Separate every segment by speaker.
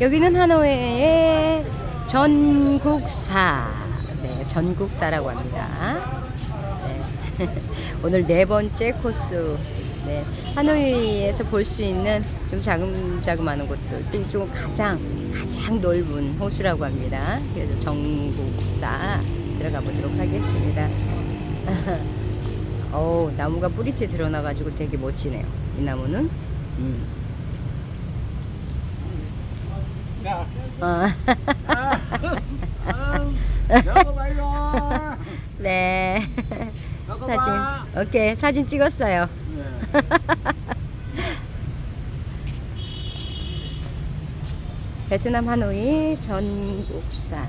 Speaker 1: 여기는 하노이의 전국사. 네, 전국사라고 합니다. 네. 오늘 네 번째 코스. 네, 하노이에서 볼 수 있는 좀 자금자금하는 곳들, 좀 가장 가장 넓은 호수라고 합니다. 그래서 전국사 들어가 보도록 하겠습니다. 어우, 나무가 뿌리째 드러나가지고 되게 멋지네요. 이 나무는. 음.
Speaker 2: 야,
Speaker 1: 어.
Speaker 2: 아, 아, 여보.
Speaker 1: 네.
Speaker 2: 여보
Speaker 1: 사진.
Speaker 2: 봐.
Speaker 1: 오케이. 사진 찍었어요.
Speaker 2: 네.
Speaker 1: 베트남 하노이 전국사.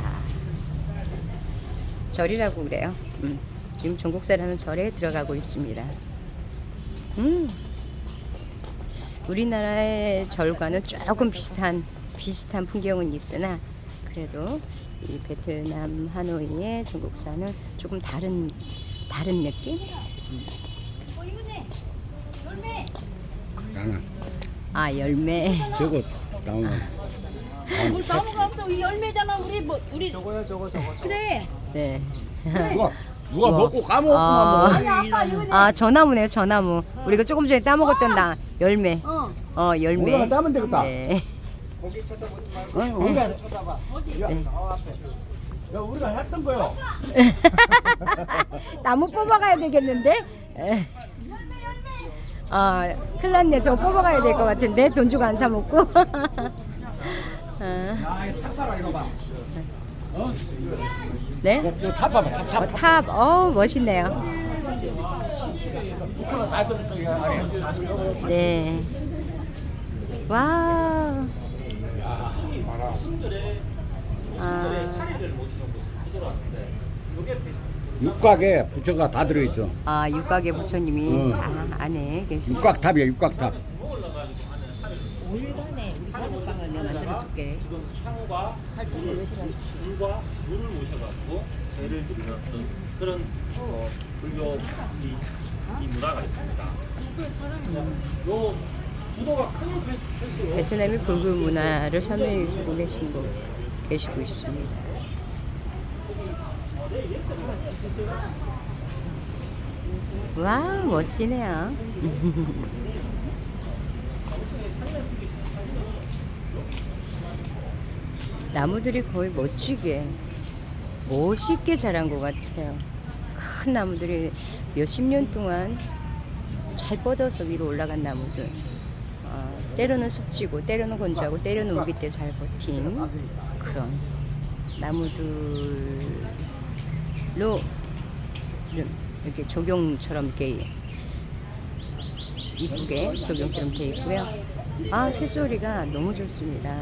Speaker 1: 절이라고 그래요. 음. 지금 전국사라는 절에 들어가고 있습니다. 음. 우리나라의 절과는 조금 비슷한 비슷한 풍경은 있으나 그래도 이 베트남 하노이의 전국사는 조금 다른 다른 느낌?
Speaker 3: 나는
Speaker 1: 아 열매.
Speaker 3: 저거 나오면
Speaker 4: 우리 나무가 없어. 이 열매잖아. 우리 뭐 우리
Speaker 2: 저거요, 저거, 저거.
Speaker 4: 그래.
Speaker 1: 네.
Speaker 3: 누가 누가
Speaker 1: 우와.
Speaker 3: 먹고 까먹었구만
Speaker 1: 아.
Speaker 3: 뭐.
Speaker 4: 아니 아빠 이거네.
Speaker 1: 아 저나무네요 저나무. 우리가 조금 전에 따먹었던 나 열매.
Speaker 4: 어.
Speaker 1: 어 열매.
Speaker 3: 올라가 따면 되겠다.
Speaker 1: 네.
Speaker 2: 거기 쳐다보지 말고.
Speaker 3: 어, 우리가
Speaker 2: 쳐다봐. 야,
Speaker 1: 네.
Speaker 2: 저 앞에. 야, 우리가 했던 거요.
Speaker 1: 나무 뽑아가야 되겠는데? 에. 아, 큰일 났네. 저거 뽑아가야 될 것 같은데. 돈 주고 안 사먹고. 아,
Speaker 3: 야, 이거 탑 봐라 이거 봐. 어?
Speaker 1: 네?
Speaker 3: 이거 탑 봐봐. 탑 탑.
Speaker 1: 어, 탑, 어 멋있네요.
Speaker 3: 아래.
Speaker 1: 네. 와.
Speaker 3: 야, 봐라.
Speaker 1: 아,
Speaker 3: 육각에 부처가 다 들어있어.
Speaker 1: 아 육각의 부처님이
Speaker 3: 응.
Speaker 1: 다 안에 계십니다.
Speaker 3: 육각탑이야 육각탑.
Speaker 1: 오일간에 우리 단호빵을 내가 만들어줄게.
Speaker 5: 향과 물과 물을 모셔가지고 죄를 드리는 그런 어, 불교 이, 이 문화가 있습니다. 요 구도가 크면 클수록
Speaker 1: 베트남이 불교 문화를 설명해 주고 계시고 계시고 있습니다. 와 멋지네요. 나무들이 거의 멋지게 멋있게 자란 것 같아요. 큰 나무들이 몇십 년 동안 잘 뻗어서 위로 올라간 나무들. 어, 때로는 숲지고 때로는 건조하고 때로는 우기 때 잘 버틴 그런 나무들로 좀 이렇게 조경처럼 이렇게 이쁘게 조경처럼 돼 있고요. 아 새소리가 너무 좋습니다.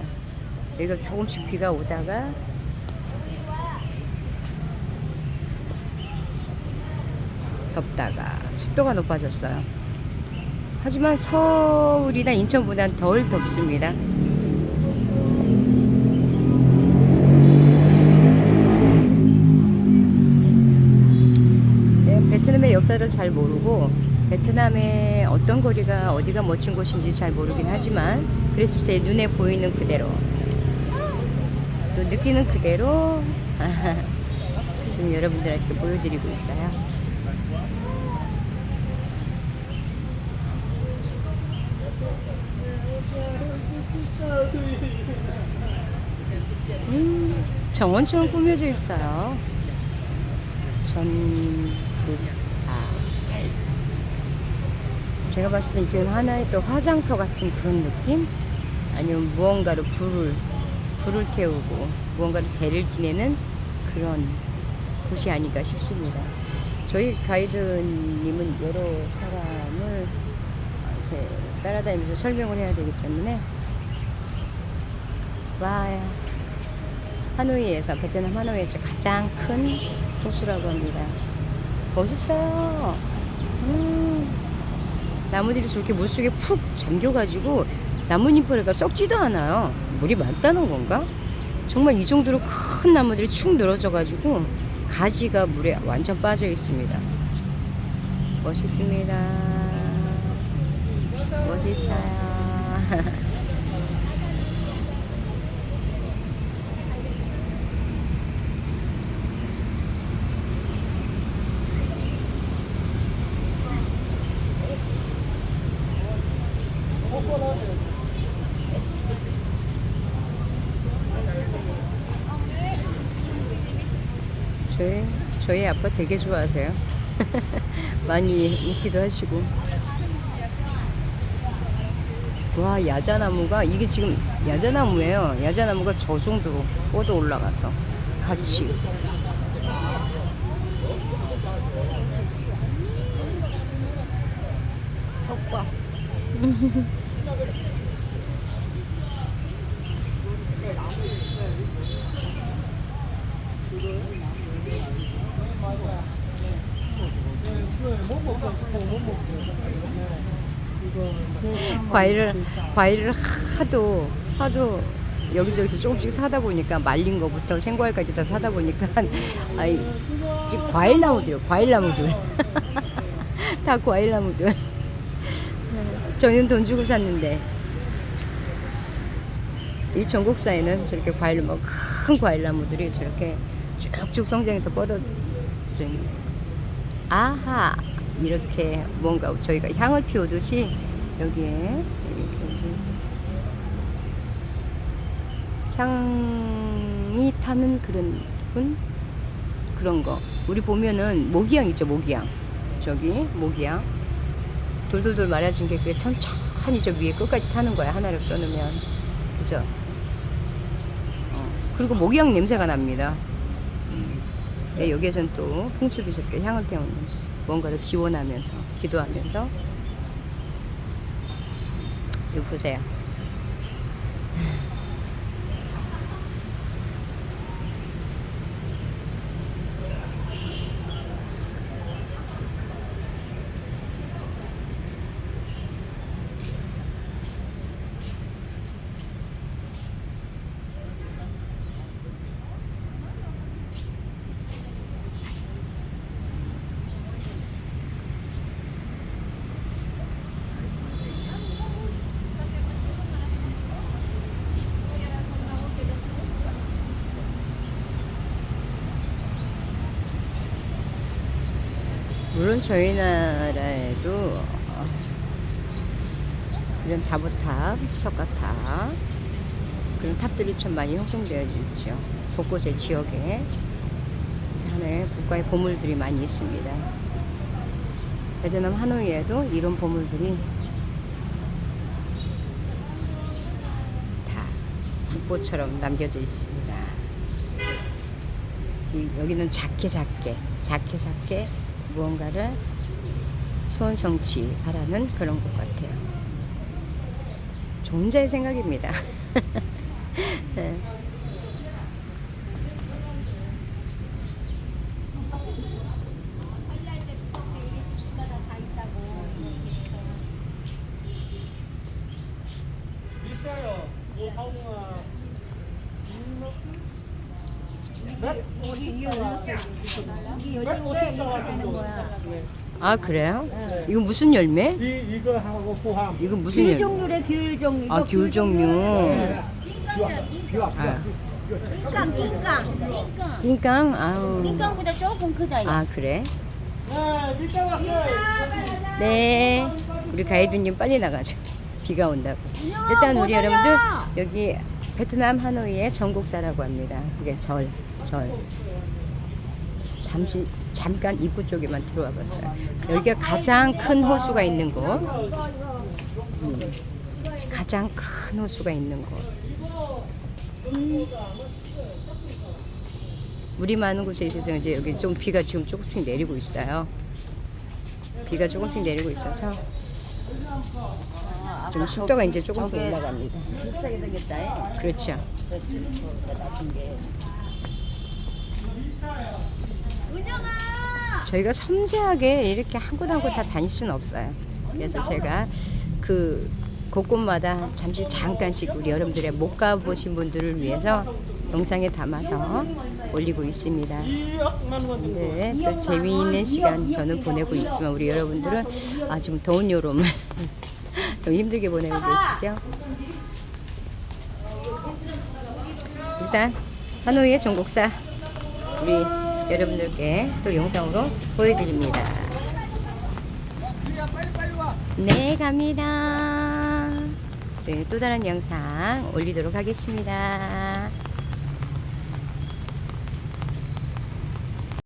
Speaker 1: 여기가 조금씩 비가 오다가 덥다가 습도가 높아졌어요. 하지만 서울이나 인천보다는 덜 덥습니다. 네, 베트남의 역사를 잘 모르고 베트남의 어떤 거리가 어디가 멋진 곳인지 잘 모르긴 하지만 그래서 제 눈에 보이는 그대로 또 느끼는 그대로 지금 여러분들한테 보여드리고 있어요. 음, 정원처럼 꾸며져 있어요. 전북사. 제가 봤을 때 이제는 하나의 또 화장터 같은 그런 느낌? 아니면 무언가로 불을, 불을 태우고 무언가로 죄를 지내는 그런 곳이 아닌가 싶습니다. 저희 가이드님은 여러 사람을 이렇게 따라다니면서 설명을 해야 되기 때문에 와 하노이에서 베트남 하노이에서 가장 큰 호수라고 합니다. 멋있어요. 음, 나무들이 저렇게 물속에 푹 잠겨가지고 나뭇잎벌레가 썩지도 않아요. 물이 많다는 건가? 정말 이 정도로 큰 나무들이 축 늘어져가지고 가지가 물에 완전 빠져 있습니다. 멋있습니다. 멋있어요. 저희, 저희 아빠 되게 좋아하세요. 많이 웃기도 하시고. 와 야자나무가 이게 지금 야자나무예요. 야자나무가 저 정도로 뻗어 올라가서 같이.
Speaker 4: 덕과.
Speaker 1: 과일을 과일을 하도 하도 여기저기서 조금씩 사다 보니까 말린 거부터 생과일까지 다 사다 보니까 아이 과일 나무들 과일 나무들. 다 과일 나무들. 저희는 돈 주고 샀는데 이 전국사에는 저렇게 과일 뭐큰 과일 나무들이 저렇게 쭉쭉 성장해서 뻗어진 아하 이렇게 뭔가 저희가 향을 피우듯이 여기에 이렇게 향이 타는 그런 기분 그런 거. 우리 보면은 모기향 있죠 모기향. 저기 모기향. 돌돌돌 말아진 게 그게 천천히 저 위에 끝까지 타는 거야 하나를 끊으면. 그죠? 어, 그리고 모기향 냄새가 납니다. 네, 여기에선 또 풍수비스럽게 향을 태우는 뭔가를 기원하면서 기도하면서 이거 보세요. 물론 저희 나라에도 어, 이런 다보탑, 석가탑 그런 탑들이 참 많이 형성되어 있죠. 곳곳의 지역에 하나의 국가의 보물들이 많이 있습니다. 베트남 하노이에도 이런 보물들이 다 국보처럼 남겨져 있습니다. 이, 여기는 작게 작게 작게 작게 무언가를 소원 성취 바라는 그런 것 같아요. 존재의 생각입니다. 네.
Speaker 5: 있어요. 뭐 하우나
Speaker 1: 아 그래요? 이거 무슨 열매?
Speaker 2: 이 이거 하고 포함.
Speaker 1: 이거 무슨
Speaker 4: 귤
Speaker 1: 열매?
Speaker 4: 종류래 귤 종류.
Speaker 1: 아, 귤 종류. 아,
Speaker 4: 낑깡 낑깡 낑깡.
Speaker 1: 낑깡? 아우.
Speaker 4: 낑깡보다 조금 크다. 야.
Speaker 1: 아, 그래?
Speaker 2: 네, 밑에 왔어요.
Speaker 1: 네. 우리 가이드님 빨리 나가죠. 비가 온다고. 일단 우리 여러분들 여기 베트남 하노이의 전국사라고 합니다. 그게 절, 절. 잠시 잠깐 입구 쪽에만 들어와 봤어요. 여기가 가장 큰 호수가 있는 곳. 음, 가장 큰 호수가 있는 곳. 음. 물이 많은 곳에 있어서 이제 여기 좀 비가 지금 조금씩 내리고 있어요. 비가 조금씩 내리고 있어서 좀 속도가 이제 조금씩 올라갑니다.
Speaker 4: 비싸게 생겼다.
Speaker 1: 그렇죠. 저희가 섬세하게 이렇게 한 곳 한 곳 다 다닐 수는 없어요. 그래서 제가 그 곳곳마다 잠시 잠깐씩 우리 여러분들의 못 가보신 분들을 위해서 영상에 담아서 올리고 있습니다. 네, 또 재미있는 시간 저는 보내고 있지만 우리 여러분들은 아 지금 더운 여름을 좀 힘들게 보내고 계시죠? 일단 하노이의 전국사 우리 여러분들께 또 영상으로 보여드립니다. 네, 갑니다. 저희는 또 다른 영상 올리도록 하겠습니다.